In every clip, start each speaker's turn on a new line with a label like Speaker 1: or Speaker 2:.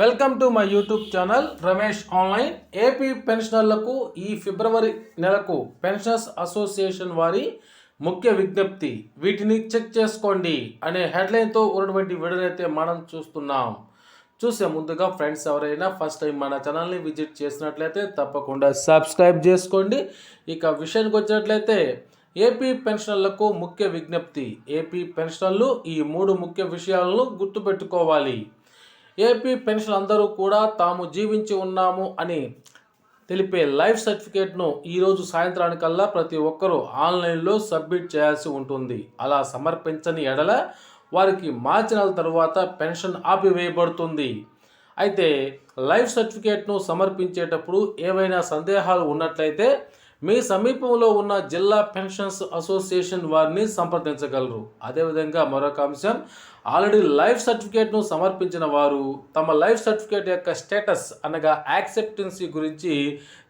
Speaker 1: Welcome to my YouTube channel Ramesh online. AP పెన్షనర్లకు ఈ ఫిబ్రవరి నెలకు పెన్షనర్స్ అసోసియేషన్ వారి ముఖ్య విజ్ఞప్తి. వీటిని చెక్ చేసుకోండి అనే హెడ్లైన్తో ఉన్నటువంటి వీడియోనైతే మనం చూస్తున్నాం. చూసే ముందుగా ఫ్రెండ్స్ ఎవరైనా ఫస్ట్ టైం మన ఛానల్ని విజిట్ చేసినట్లయితే తప్పకుండా సబ్స్క్రైబ్ చేసుకోండి. ఇక విషయానికి వచ్చినట్లయితే ఏపీ పెన్షనర్లకు ముఖ్య విజ్ఞప్తి. ఏపీ పెన్షనర్లు ఈ మూడు ముఖ్య విషయాలను గుర్తుపెట్టుకోవాలి. ఏపీ పెన్షన్ అందరూ కూడా తాము జీవించి ఉన్నాము అని తెలిపే లైఫ్ సర్టిఫికేట్ను ఈరోజు సాయంత్రానికల్లా ప్రతి ఒక్కరూ ఆన్లైన్లో సబ్మిట్ చేయాల్సి ఉంటుంది. అలా సమర్పించని ఎడల వారికి మార్చి నెల తరువాత పెన్షన్ ఆపివేయబడుతుంది. అయితే లైఫ్ సర్టిఫికేట్ను సమర్పించేటప్పుడు ఏవైనా సందేహాలు ఉన్నట్లయితే మీ సమీపంలో ఉన్న జిల్లా పెన్షన్స్ అసోసియేషన్ వారిని సంప్రదించగలరు. అదేవిధంగా మరొక అంశం ఆల్రెడీ లైఫ్ సర్టిఫికేట్ను సమర్పించిన వారు తమ లైఫ్ సర్టిఫికేట్ యొక్క స్టేటస్ అనగా యాక్సెప్టెన్సీ గురించి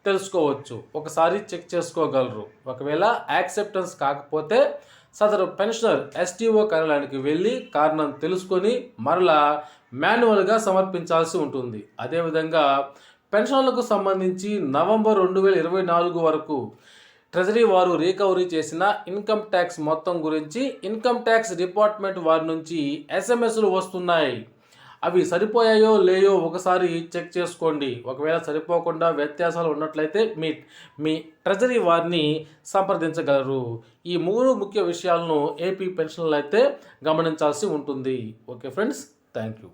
Speaker 1: తెలుసుకోవచ్చు. ఒకసారి చెక్ చేసుకోగలరు. ఒకవేళ యాక్సెప్టెన్స్ కాకపోతే సదరు పెన్షనర్ ఎస్టీఓ కార్యాలయానికి వెళ్ళి కారణం తెలుసుకొని మరలా మాన్యువల్గా సమర్పించాల్సి ఉంటుంది. అదేవిధంగా పెన్షన్లకు సంబంధించి నవంబర్ రెండు వేల ఇరవై నాలుగు వరకు ట్రెజరీ వారు రికవరీ చేసిన ఇన్కమ్ ట్యాక్స్ మొత్తం గురించి ఇన్కమ్ ట్యాక్స్ డిపార్ట్మెంట్ వారి నుంచి ఎస్ఎంఎస్లు వస్తున్నాయి. అవి సరిపోయాయో లేయో ఒకసారి చెక్ చేసుకోండి. ఒకవేళ సరిపోకుండా వ్యత్యాసాలు ఉన్నట్లయితే మీ మీ ట్రెజరీ వారిని సంప్రదించగలరు. ఈ మూడు ముఖ్య విషయాలను ఏపీ పెన్షన్లు అయితే గమనించాల్సి ఉంటుంది. Okay friends thank you.